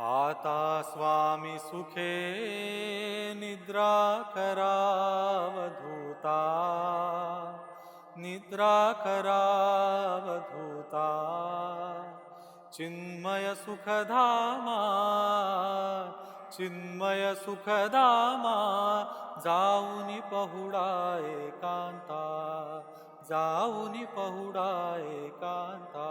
आता स्वामी सुखे निद्राकरावधूता निद्राकरावधूता चिन्मयसुखधामा चिन्मयसुखधामा जाऊनि पहुडा एकान्ता जाऊनि पहुडा एकान्ता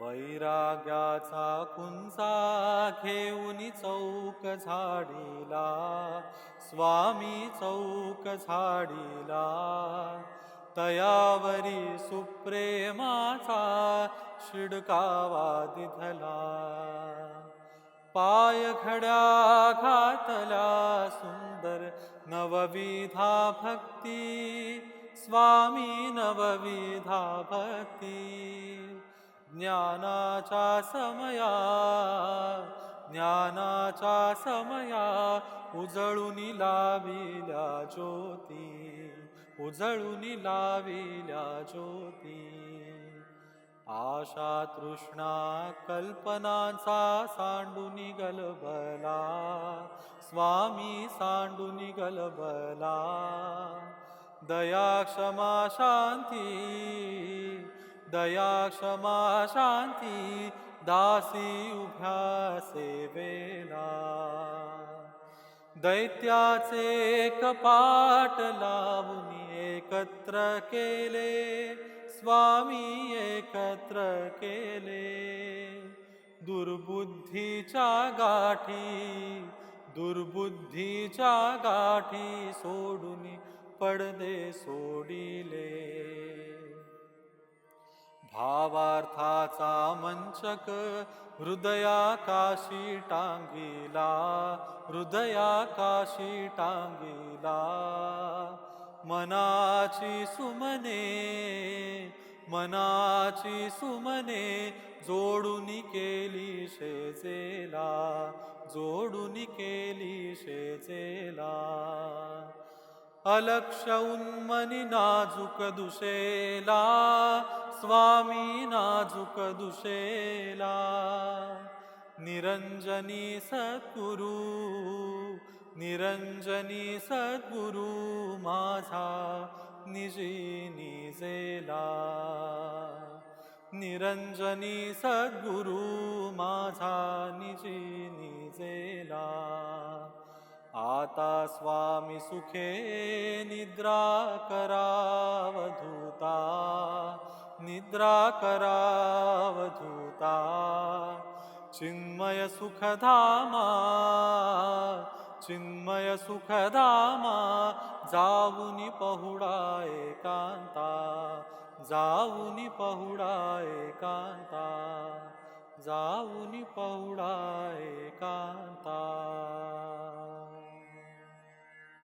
वैराग्याचा कुंचा घेऊन चौक झाडीला स्वामी चौक झाडीला. तयावरी सुप्रेमाचा शिडकावा दिधला. पाय घड्या घातल्या सुंदर नवविधा भक्ती स्वामी नवविधा भक्ती. ज्ञानाचा समया ज्ञानाचा समया उजळून लाविल्या ज्योती उजळून लाविल्या ज्योती. आशा तृष्णा कल्पनाचा सांडून गलबला स्वामी सांडून गलबला दया क्षमा शांती दया क्षमा शांती दासी उभ्या सेवेला. दैत्याचे कपाट लावून एकत्र केले स्वामी एकत्र केले. दुर्बुद्धीच्या गाठी दुर्बुद्धीच्या गाठी सोडून पडदे सोडिले. भावार्थाचा मंचक हृदयाकाशी टांगिला हृदयाकाशी टांगिला. मनाची सुमने मनाची सुमने जोडून केली शेजेला जोडून केली शेजेला. अलक्ष उन्मनी नाजुक दुषेला स्वामी नाजुक दुषेला निरंजनी सद्गुरु निरंजनी सद्गुरु माझा निजी निजेला। निरंजनी सद्गुरु माझा निजी निजेला। आता स्वामी सुखे निद्रा करावधूता निद्रा करावधूता चिन्मय सुखधामा चिन्मय सुखधामा जाऊनी पहुडा एकांता जाऊनी पहुडा एकांता जाऊनी पहुडा एकांता.